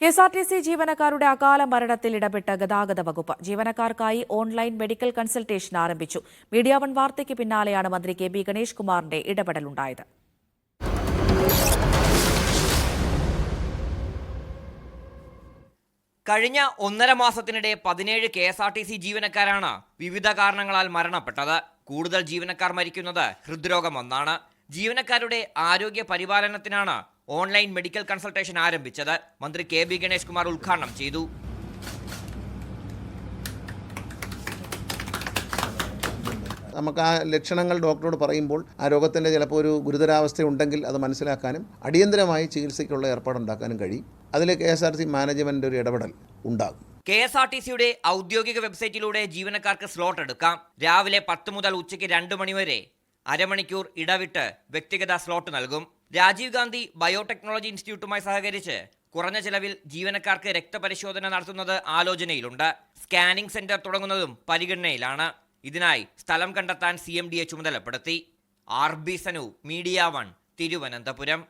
K S R T C ജീവനക്കാരുടെ അകാല മരണത്തിൽ ഇടപെട്ട ഗതാഗത വകുപ്പ് ജീവനക്കാർക്കായി ഓൺലൈൻ മെഡിക്കൽ കൺസൾട്ടേഷൻ ആരംഭിച്ചു. മീഡിയ വൺ വാർത്തയ്ക്ക് പിന്നാലെയാണ് മന്ത്രി കെ ബി ഗണേഷ് കുമാറിന്റെ ഇടപെടലുണ്ടായത്. കഴിഞ്ഞ ഒന്നര മാസത്തിനിടെ പതിനേഴ് K S R T C ജീവനക്കാരാണ് വിവിധ കാരണങ്ങളാൽ മരണപ്പെട്ടത്. കൂടുതൽ ജീവനക്കാർ മരിക്കുന്നത് ഹൃദ്രോഗം ഒന്നാണ്. ജീവനക്കാരുടെ ആരോഗ്യ പരിപാലനത്തിനാണ് ഓൺലൈൻ മെഡിക്കൽ കൺസൾട്ടേഷൻ ആരംഭിച്ചത് മന്ത്രി കെ ബി ഗണേഷ് കുമാർ ഉദ്ഘാടനം ചെയ്തു. നമുക്ക് ആ ലക്ഷണങ്ങൾ ഡോക്ടറോട് പറയുമ്പോൾ ആ രോഗത്തിന്റെ ചിലപ്പോൾ ഒരു ഗുരുതരാവസ്ഥ ഉണ്ടെങ്കിൽ അത് മനസ്സിലാക്കാനും അടിയന്തരമായി ചികിത്സയ്ക്കുള്ള ഏർപ്പാടുണ്ടാക്കാനും കഴിയും. അതിൽ K S R C management ഒരു ഇടപെടൽ ഉണ്ടാകും. കെ എസ് ആർ ടി സിയുടെ ഔദ്യോഗിക വെബ്സൈറ്റിലൂടെ ജീവനക്കാർക്ക് സ്ലോട്ട് എടുക്കാം. രാവിലെ പത്ത് മുതൽ ഉച്ചയ്ക്ക് രണ്ട് മണിവരെ അരമണിക്കൂർ ഇടവിട്ട് വ്യക്തിഗത സ്ലോട്ട് നൽകും. രാജീവ് ഗാന്ധി ബയോടെക്നോളജി ഇൻസ്റ്റിറ്റ്യൂട്ടുമായി സഹകരിച്ച് കുറഞ്ഞ ചിലവിൽ ജീവനക്കാർക്ക് രക്തപരിശോധന നടത്തുന്നത് ആലോചനയിലുണ്ട്. സ്കാനിംഗ് സെന്റർ തുടങ്ങുന്നതും പരിഗണനയിലാണ്. ഇതിനായി സ്ഥലം കണ്ടെത്താൻ സി എം ഡിയെ ചുമതലപ്പെടുത്തി. R B Sanu media one Thiruvananthapuram.